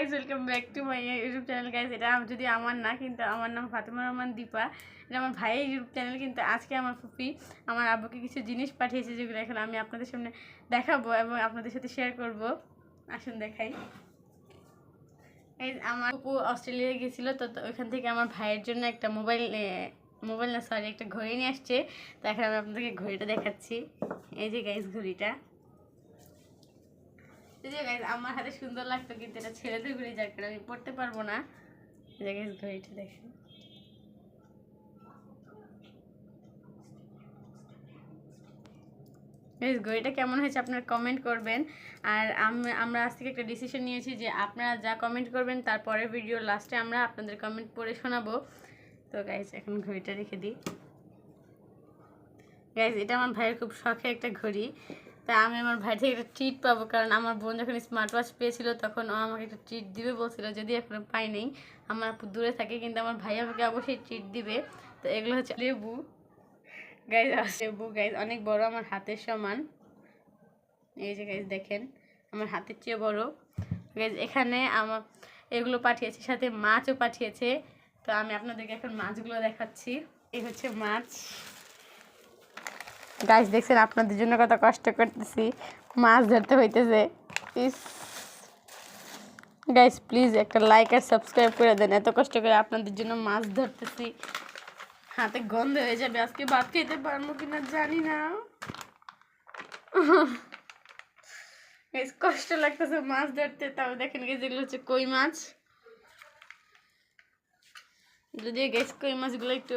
Guys welcome back to my YouTube channel guys এটা যদি আমার না, কিন্তু আমার নাম ফাতেমা রহমান দীপা। এটা আমার ভাইয়ের ইউটিউব চ্যানেল কিন্তু আজকে আমার ফুপি আমার আব্বুকে কিছু জিনিস পাঠিয়েছে, যেগুলো এখন আমি আপনাদের সামনে দেখাবো এবং আপনাদের সাথে শেয়ার করব। আসুন দেখাই। এই আমার ফুপু অস্ট্রেলিয়ায় গেছিল, তো ওইখান থেকে আমার ভাইয়ের জন্য একটা মোবাইল মোবাইল না সরি একটা ঘড়ি নিয়ে আসছে। তো এখন আমি আপনাদেরকে ঘড়িটা দেখাচ্ছি। এই যে গাইজ ঘড়িটা। আমার হাতে সুন্দর লাগতো কিন্তু এটা ছেলেদের ঘড়ি যার কারণে আমি পড়তে পারব না। গাইজ ঘড়িটা দেখেন। ঘড়িটা কেমন হয়েছে আপনারা কমেন্ট করবেন। আর আমরা আজ থেকে একটা ডিসিশন নিয়েছি যে আপনারা যা কমেন্ট করবেন তারপরের ভিডিও লাস্টে আমরা আপনাদের কমেন্ট পড়ে শোনাবো। তো গাইজ এখন ঘড়িটা রেখে দিই। গাইজ এটা আমার ভাইয়ের খুব শখের একটা ঘড়ি। তা আমি আমার ভাই থেকে একটা ট্রিট পাবো, কারণ আমার বোন যখন স্মার্ট ওয়াচ পেয়েছিল তখন ও আমাকে একটা ট্রিট দিবে বলছিল যদি এখনও পাই নাই। আমার দূরে থাকে, কিন্তু আমার ভাই আমাকে অবশ্যই ট্রিট দিবে। তো এগুলো হচ্ছে লেবু। গাইজ লেবু গাইজ অনেক বড়, আমার হাতের সমান। এই যে গাইজ দেখেন, আমার হাতের চেয়ে বড়। গাইজ এখানে আমার এগুলো পাঠিয়েছে, সাথে মাছও পাঠিয়েছে। তো আমি আপনাদেরকে এখন মাছগুলো দেখাচ্ছি। এই হচ্ছে মাছ। গাছ দেখছেন, আপনাদের জন্য কত কষ্ট করতেছি। মাছ ধরতে হইতেছে। প্লিজ গাইস প্লিজ একটা লাইক আর সাবস্ক্রাইব করে দেন। এত কষ্ট করে আপনাদের জন্য মাছ ধরতেছি। হাতে গন্ধ হয়ে যাবে, আজকে ভাত খেতে পারব কিনা জানি না। কষ্ট লাগতেছে মাছ ধরতে, তাও দেখেন গেছে যেগুলো হচ্ছে কই মাছ? যদিও গেছ কই মাছগুলো একটু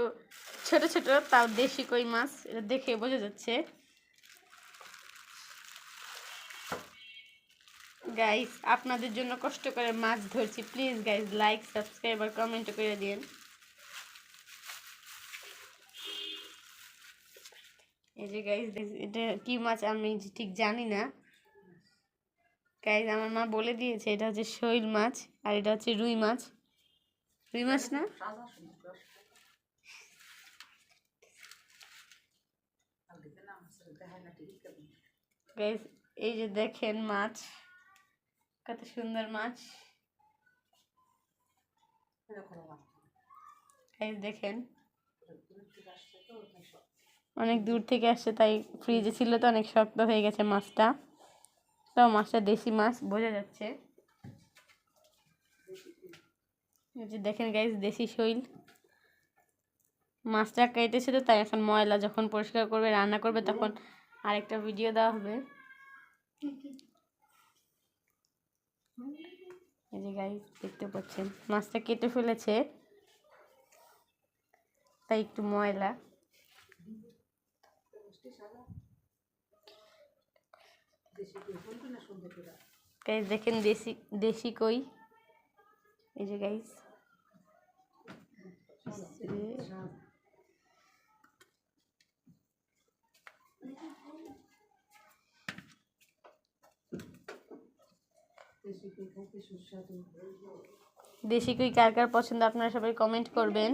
ছোট ছোট, তাও দেশি কই মাছ, এটা দেখে বোঝা যাচ্ছে। গাইস আপনাদের জন্য কষ্ট করে মাছ ধরছি। প্লিজ গাইস লাইক সাবস্ক্রাইব আর কমেন্ট করে দিন এই যে গাইস এটা কি মাছ আমি ঠিক জানি না। গাইস আমার মা বলে দিয়েছে, এটা হচ্ছে শৈল মাছ আর এটা হচ্ছে রুই মাছ। রুই মাছ না এই যে দেখেন মাছ, কত সুন্দর মাছ। দেখেন, অনেক দূর থেকে আসছে, তাই ফ্রিজে ছিল তো অনেক শক্ত হয়ে গেছে মাছটা। তো মাছটা দেশি মাছ, বোঝা যাচ্ছে এই যে দেখেন গাইজ দেশি শৈল। মাছটা কেটেছে তো, তাই এখন ময়লা যখন পরিষ্কার করবে, রান্না করবে, তখন আরেকটা ভিডিও দেওয়া হবে। এই যে গাইস দেখতে পাচ্ছেন, মাছটা কেটে ফেলেছে, তাই একটু ময়লা। দেখেন দেশি দেশি কই। এই যে গাইস দেশি কই কার কার পছন্দ আপনারা সবাই কমেন্ট করবেন।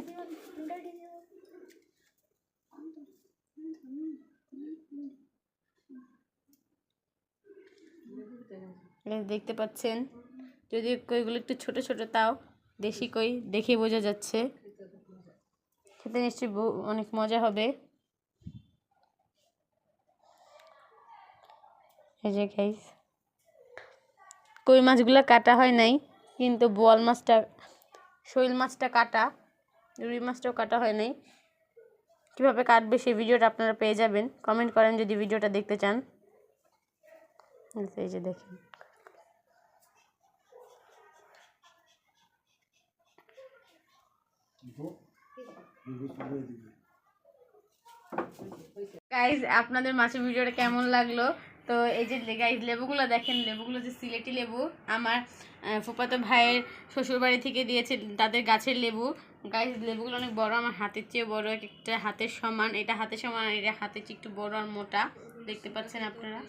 দেখতে পাচ্ছেন। যদি কইগুলো একটু ছোট ছোট তাও দেশি কই দেখে বোঝা যাচ্ছে। খেতে নিশ্চয়ই অনেক মজা হবে। এই যে গাইস কই মাছগুলো কাটা হয় নাই, কিন্তু বোয়াল মাছটা, শৈল মাছটা কাটা, রুই মাছটাও কাটা হয় নাই। কীভাবে কাটবে সেই ভিডিওটা আপনারা পেয়ে যাবেন। কমেন্ট করেন যদি ভিডিওটা দেখতে চান। এই যে দেখেন। গাইজ আপনাদের মাছের ভিডিওটা কেমন লাগল? তো এই যে গাইজ লেবুগুলো দেখেন, লেবুগুলো যে সিলেটি লেবু, আমার ফুফাতো ভাইয়ের শ্বশুরবাড়ি থেকে দিয়েছে তাদের গাছের লেবু। গাইজ লেবুগুলো অনেক বড়, আমার হাতের চেয়ে বড়, এক একটা হাতের সমান। এটা হাতের সমান আর এটা হাতের চেয়ে একটু বড় আর মোটা। দেখতে পাচ্ছেন আপনারা?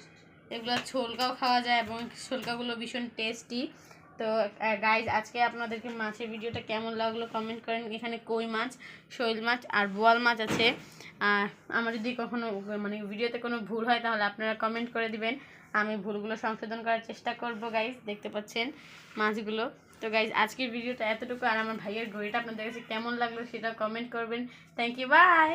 এগুলো ছোলকাও খাওয়া যায় এবং ছোলকাগুলো ভীষণ টেস্টি তো গাইজ আজকে আপনাদেরকে মাছের ভিডিওটা কেমন লাগল কমেন্ট করেন। এখানে কই মাছ, শৈল মাছ আর বোয়াল মাছ আছে। আর আমার যদি কখনো মানে ভিডিওতে কোনো ভুল হয়, তাহলে আপনারা কমেন্ট করে দিবেন। আমি ভুলগুলো সংশোধন করার চেষ্টা করব গাইজ দেখতে পাচ্ছেন মাছগুলো। তো গাইজ আজকের ভিডিওটা এতটুকু। আর আমার ভাইয়ের ঘড়িটা আপনাদের কাছে কেমন লাগল সেটা কমেন্ট করবেন। Thank you by